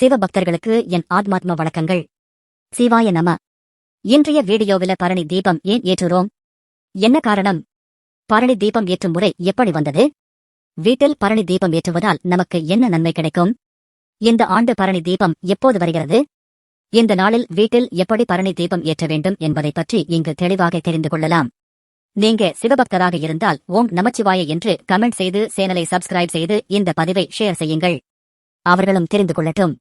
சிவபக்தர்களுக்கு என் ஆத்மாத்ம வணக்கங்கள். சிவாய நம. இன்றைய வீடியோவில பரணி தீபம் ஏன் ஏற்றுறோம்? என்ன காரணம்? பரணி தீபம் ஏற்றும் முறை எப்படி வந்தது? வீட்டில் பரணி தீபம் ஏற்றுவதால் நமக்கு என்ன நன்மை கிடைக்கும்? இந்த ஆண்டு பரணி தீபம் எப்போது வருகிறது? இந்த நாளில் வீட்டில் எப்படி பரணி தீபம் ஏற்ற வேண்டும் என்பதை பற்றி இங்கு தெளிவாக தெரிந்து கொள்ளலாம். நீங்க சிவபக்தராக இருந்தால் ஓம் நமச்சிவாய என்று கமெண்ட் செய்து சேனலை சப்ஸ்கிரைப் செய்து இந்த பதிவை ஷேர் செய்யுங்கள். அவர்களும் தெரிந்து கொள்ளட்டும்.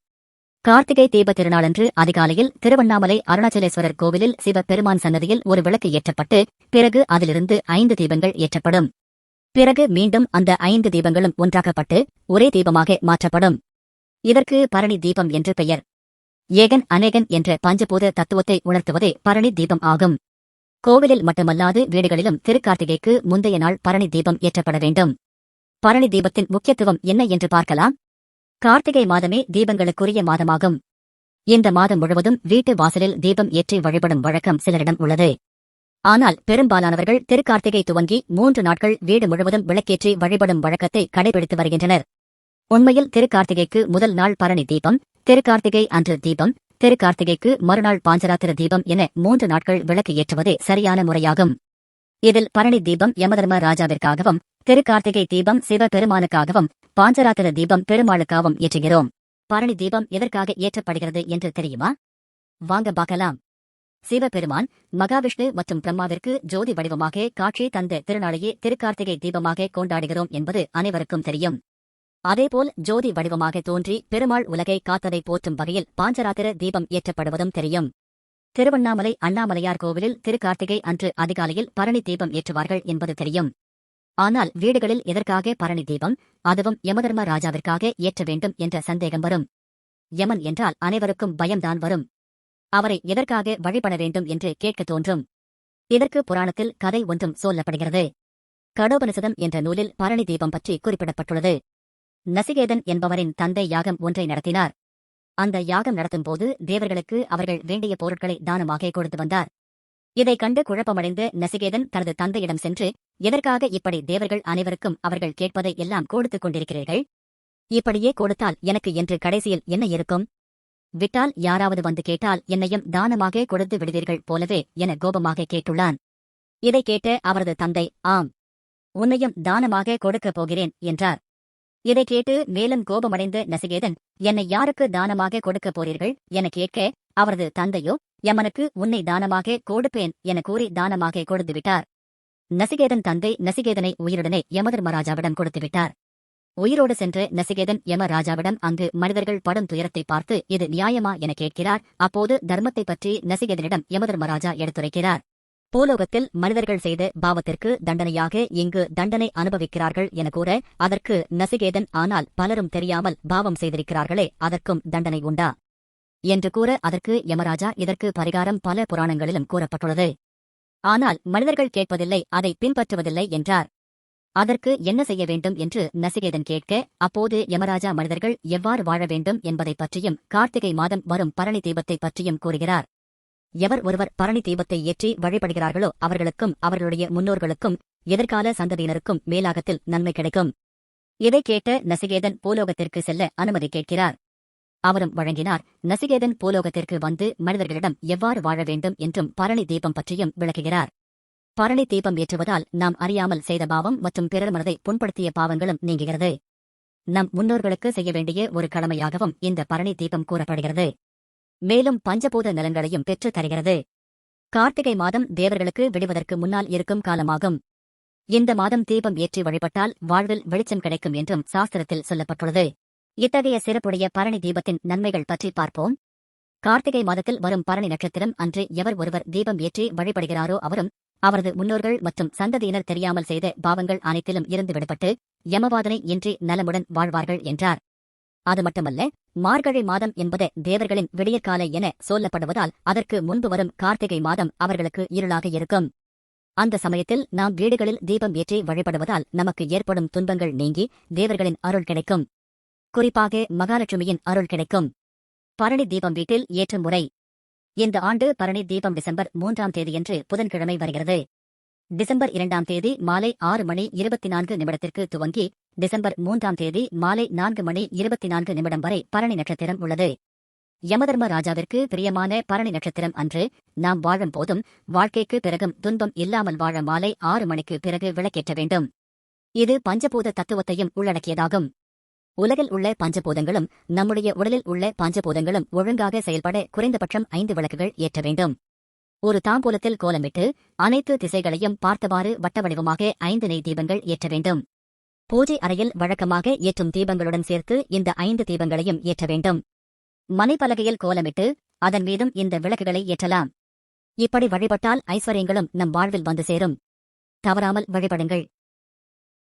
கார்த்திகை தீப திருநாளன்று அதிகாலையில் திருவண்ணாமலை அருணாச்சலேஸ்வரர் கோவிலில் சிவபெருமான் சன்னதியில் ஒரு விளக்கு ஏற்றப்பட்டு பிறகு அதிலிருந்து ஐந்து தீபங்கள் ஏற்றப்படும். பிறகு மீண்டும் அந்த ஐந்து தீபங்களும் ஒன்றாக்கப்பட்டு ஒரே தீபமாக மாற்றப்படும். இதற்கு பரணி தீபம் என்று பெயர். ஏகன் அநேகன் என்ற பஞ்சபூத தத்துவத்தை உணர்த்துவதே பரணி தீபம் ஆகும். கோவிலில் மட்டுமல்லாது வீடுகளிலும் திருக்கார்த்திகைக்கு முந்தைய நாள் பரணி தீபம் ஏற்றப்பட வேண்டும். பரணி தீபத்தின் முக்கியத்துவம் என்ன என்று பார்க்கலாம். கார்த்திகை மாதமே தீபங்களுக்குரிய மாதமாகும். இந்த மாதம் முழுவதும் வீட்டு வாசலில் தீபம் ஏற்றி வழிபடும் வழக்கம் சிலரிடம் உள்ளது. ஆனால் பெரும்பாலானவர்கள் திருக்கார்த்திகை துவங்கி மூன்று நாட்கள் வீடு முழுவதும் விளக்கேற்றி வழிபடும் வழக்கத்தை கடைபிடித்து வருகின்றனர். உண்மையில் திருக்கார்த்திகைக்கு முதல் நாள் பரணி தீபம் திருக்கார்த்திகை அன்று தீபம் திருக்கார்த்திகைக்கு மறுநாள் பாஞ்சராத்திர தீபம் என மூன்று நாட்கள் விளக்கு ஏற்றுவதே சரியான முறையாகும். இதில் பரணி தீபம் யமதர்ம ராஜாவிற்காகவும் திருக்கார்த்திகை தீபம் சிவபெருமானுக்காகவும் பாஞ்சராத்திர தீபம் பெருமாளுக்காகவும் ஏற்றுகிறோம். பரணி தீபம் எதற்காக ஏற்றப்படுகிறது என்று தெரியுமா? வாங்க பார்க்கலாம். சிவபெருமான் மகாவிஷ்ணு மற்றும் பிரம்மாவிற்கு ஜோதி வடிவமாக காட்சி தந்த திருநாளையே திருக்கார்த்திகை தீபமாக கொண்டாடுகிறோம் என்பது அனைவருக்கும் தெரியும். அதேபோல் ஜோதி வடிவமாக தோன்றி பெருமாள் உலகை காத்ததை போற்றும் வகையில் பாஞ்சராத்திர தீபம் ஏற்றப்படுவதும் தெரியும். திருவண்ணாமலை அண்ணாமலையார் கோவிலில் திருக்கார்த்திகை அன்று அதிகாலையில் பரணி தீபம் ஏற்றுவார்கள் என்பது தெரியும். ஆனால் வீடுகளில் எதற்காக பரணி தீபம்? அதுவும் யமதர்ம ராஜாவிற்காக ஏற்ற வேண்டும் என்ற சந்தேகம் வரும். யமன் என்றால் அனைவருக்கும் பயம்தான் வரும். அவரை எதற்காக வழிபட வேண்டும் என்று கேட்கத் தோன்றும். இதற்கு புராணத்தில் கதை ஒன்றும் சொல்லப்படுகிறது. கடோபனிஷதம் என்ற நூலில் பரணி தீபம் பற்றி குறிப்பிடப்பட்டுள்ளது. நசிகேதன் என்பவரின் தந்தை யாகம் ஒன்றை நடத்தினார். அந்த யாகம் நடத்தும் போது தேவர்களுக்கு அவர்கள் வேண்டிய பொருட்களை தானமாக கொடுத்து வந்தார். இதைக் கண்டு குழப்பமடைந்த நசிகேதன் தனது தந்தையிடம் சென்று எதற்காக இப்படி தேவர்கள் அனைவருக்கும் அவர்கள் கேட்பதை எல்லாம் கொடுத்துக் கொண்டிருக்கிறீர்கள்? இப்படியே கொடுத்தால் எனக்கு என்று கடைசியில் என்ன இருக்கும்? விட்டால் யாராவது வந்து கேட்டால் என்னையும் தானமாக கொடுத்து விடுவீர்கள் போலவே என கோபமாக கேட்டுள்ளான். இதைக் கேட்ட அவரது தந்தை ஆம் உன்னையும் தானமாக கொடுக்கப் போகிறேன் என்றார். இதைக் கேட்டு மேலும் கோபமடைந்த நசிகேதன் என்னை யாருக்கு தானமாக கொடுக்கப் போறீர்கள்? என கேட்க அவரது தந்தையோ யமனுக்கு உன்னை தானமாக கொடுப்பேன் என கூறி தானமாக கொடுத்து விட்டார். நசிகேதன் தந்தை நசிகேதனை உயிருடனே யமதர்மராஜாவிடம் கொடுத்துவிட்டார் உயிரோடு சென்ற நசிகேதன் யமராஜாவிடம் அங்கு மனிதர்கள் படும் துயரத்தை பார்த்து இது நியாயமா? என கேட்கிறார். அப்போது தர்மத்தை பற்றி நசிகேதனிடம் யமதர்மராஜா எடுத்துரைக்கிறார். பூலோகத்தில் மனிதர்கள் செய்த பாவத்திற்கு தண்டனையாக இங்கு தண்டனை அனுபவிக்கிறார்கள் என கூற அதற்கு நசிகேதன் ஆனால் பலரும் தெரியாமல் பாவம் செய்திருக்கிறார்களே அதற்கும் தண்டனை உண்டா? என்று கூற அதற்கு யமராஜா இதற்கு பரிகாரம் பல புராணங்களிலும் கூறப்பட்டுள்ளது. ஆனால் மனிதர்கள் கேட்பதில்லை அதை பின்பற்றுவதில்லை என்றார். அதற்கு என்ன செய்ய வேண்டும் என்று நசிகேதன் கேட்க அப்போது யமராஜா மனிதர்கள் எவ்வாறு வாழ வேண்டும் என்பதை பற்றியும் கார்த்திகை மாதம் வரும் பரணி தீபத்தை பற்றியும் கூறுகிறார். எவர் ஒருவர் பரணி தீபத்தை ஏற்றி வழிபடுகிறார்களோ அவர்களுக்கும் அவர்களுடைய முன்னோர்களுக்கும் எதிர்கால சந்ததியினருக்கும் மேலாகத்தில் நன்மை கிடைக்கும். இதைக் கேட்ட நசிகேதன் பூலோகத்திற்கு செல்ல அனுமதி கேட்கிறார். அவரும் வழங்கினார் நசிகேதன் பூலோகத்திற்கு வந்து மனிதர்களிடம் எவ்வாறு வாழ வேண்டும் என்றும் பரணி தீபம் பற்றியும் விளக்குகிறார். பரணி தீபம் ஏற்றுவதால் நாம் அறியாமல் செய்த பாவம் மற்றும் பிறர் மனதை புண்படுத்திய பாவங்களும் நீங்குகிறது. நம் முன்னோர்களுக்கு செய்ய வேண்டிய ஒரு கடமையாகவும் இந்த பரணி தீபம் கூறப்படுகிறது. மேலும் பஞ்சபூத நலன்களையும் பெற்றுத் தருகிறது. கார்த்திகை மாதம் தேவர்களுக்கு விடுவதற்கு முன்னால் இருக்கும் காலமாகும். இந்த மாதம் தீபம் ஏற்றி வழிபட்டால் வாழ்வில் வெளிச்சம் கிடைக்கும் என்றும் சாஸ்திரத்தில் சொல்லப்பட்டுள்ளது. இத்தகைய சிறப்புடைய பரணி தீபத்தின் நன்மைகள் பற்றி பார்ப்போம். கார்த்திகை மாதத்தில் வரும் பரணி நட்சத்திரம் அன்று எவர் ஒருவர் தீபம் ஏற்றி வழிபடுகிறாரோ அவரும் அவரது முன்னோர்கள் மற்றும் சந்ததியினர் தெரியாமல் செய்த பாவங்கள் அனைத்திலும் இருந்து விடுபட்டு யமவாதனை இன்றி நலமுடன் வாழ்வார்கள் என்றார். அது மட்டுமல்ல மார்கழி மாதம் என்பது தேவர்களின் விடியற்கால என சொல்லப்படுவதால் அதற்கு முன்பு வரும் கார்த்திகை மாதம் அவர்களுக்கு இருளாக இருக்கும். அந்த சமயத்தில் நாம் வீடுகளில் தீபம் ஏற்றி வழிபடுவதால் நமக்கு ஏற்படும் துன்பங்கள் நீங்கி தேவர்களின் அருள் கிடைக்கும். குறிப்பாக மகாலட்சுமியின் அருள் கிடைக்கும். பரணி தீபம் வீட்டில் ஏற்றும் முறை. இந்த ஆண்டு பரணி தீபம் டிசம்பர் மூன்றாம் தேதியன்று புதன்கிழமை வருகிறது. டிசம்பர் இரண்டாம் தேதி மாலை ஆறு மணி இருபத்தி நான்கு நிமிடத்திற்கு துவங்கி டிசம்பர் மூன்றாம் தேதி மாலை நான்கு மணி இருபத்தி நான்கு நிமிடம் வரை பரணி நட்சத்திரம் உள்ளது. யமதர்ம ராஜாவிற்கு பிரியமான பரணி நட்சத்திரம் அன்று நாம் வாழும் போதும் வாழ்க்கைக்கு பிறகும் துன்பம் இல்லாமல் வாழ மாலை ஆறு மணிக்கு பிறகு விளக்கேற்ற வேண்டும். இது பஞ்சபூத தத்துவத்தையும் உள்ளடக்கியதாகும். உலகில் உள்ள பஞ்சபூதங்களும் நம்முடைய உடலில் உள்ள பஞ்சபூதங்களும் ஒழுங்காக செயல்பட குறைந்தபட்சம் ஐந்து விளக்குகள் ஏற்ற வேண்டும். ஒரு தாம்பூலத்தில் கோலமிட்டு அனைத்து திசைகளையும் பார்த்தவாறு வட்ட வடிவமாக ஐந்து நெய் தீபங்கள் ஏற்ற வேண்டும். பூஜை அறையில் வழக்கமாக ஏற்றும் தீபங்களுடன் சேர்த்து இந்த ஐந்து தீபங்களையும் ஏற்ற வேண்டும். மனைப்பலகையில் கோலமிட்டு அதன் மீதும் இந்த விளக்குகளை ஏற்றலாம். இப்படி வழிபட்டால் ஐஸ்வர்யங்களும் நம் வாழ்வில் வந்து சேரும். தவறாமல் வழிபடுங்கள்.